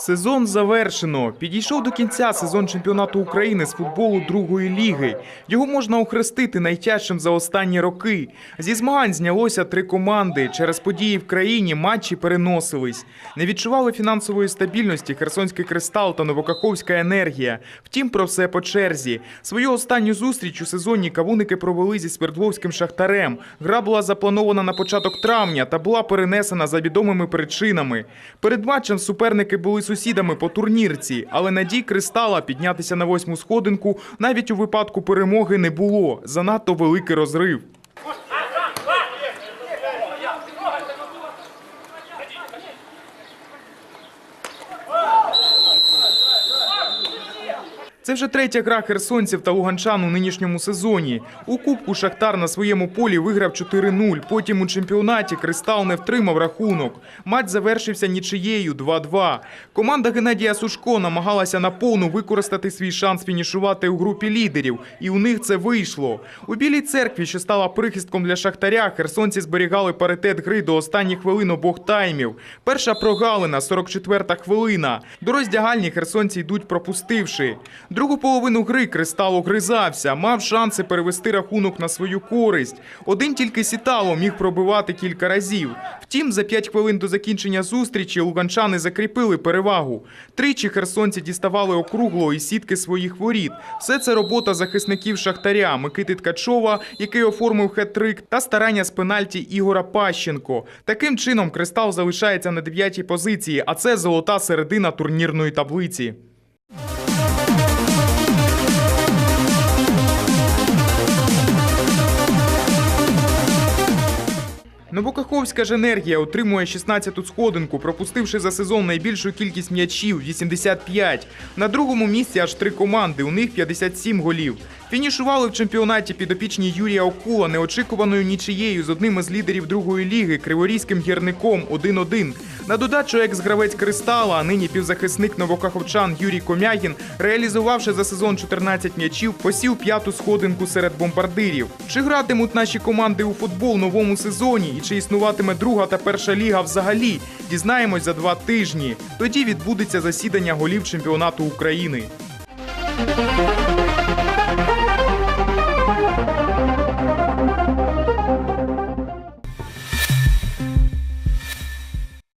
Сезон завершено. Підійшов до кінця сезон чемпіонату України з футболу другої ліги. Його можна охрестити найтяжчим за останні роки. Зі змагань знялося три команди. Через події в країні матчі переносились. Не відчували фінансової стабільності Херсонський кристал та Новокаховська енергія. Втім, про все по черзі. Свою останню зустріч у сезоні кавуники провели зі Свердловським шахтарем. Гра була запланована на початок травня та була перенесена за відомими причинами. Перед матчем суперники були сусідами по турнірці, але надій кристала піднятися на восьму сходинку навіть у випадку перемоги не було. Занадто великий розрив. Це вже третя гра херсонців та луганчан у нинішньому сезоні. У кубку Шахтар на своєму полі виграв 4-0. Потім у чемпіонаті Кристал не втримав рахунок. Матч завершився нічиєю 2-2. Команда Геннадія Сушко намагалася на повну використати свій шанс фінішувати у групі лідерів, і у них це вийшло. У білій церкві, що стала прихистком для Шахтаря, херсонці зберігали паритет гри до останніх хвилин обох таймів. Перша прогалина, 44-та хвилина. До роздягальні херсонці йдуть пропустивши. Другу половину гри Кристал огризався, мав шанси перевести рахунок на свою користь. Один тільки Сітало міг пробивати кілька разів. Втім, за 5 хвилин до закінчення зустрічі луганчани закріпили перевагу. Тричі херсонці діставали округло і сітки своїх воріт. Все це робота захисників Шахтаря Микити Ткачова, який оформив хет-трик, та старання з пенальті Ігора Пащенко. Таким чином Кристал залишається на дев'ятій позиції, а це золота середина турнірної таблиці. Новокаховська ж енергія отримує 16-ту сходинку, пропустивши за сезон найбільшу кількість м'ячів 85. На другому місці аж три команди. У них 57 голів. Фінішували в чемпіонаті підопічні Юрія Окула неочікуваною нічиєю з одним із лідерів другої ліги Криворізьким гірником 1-1. На додачу екс-гравець Кристала, а нині півзахисник новокаховчан Юрій Комягін, реалізувавши за сезон 14 м'ячів, посів п'яту сходинку серед бомбардирів. Чи гратимуть наші команди у футбол новому сезоні чи існуватиме друга та перша ліга взагалі? Дізнаємось за два тижні. Тоді відбудеться засідання голів чемпіонату України.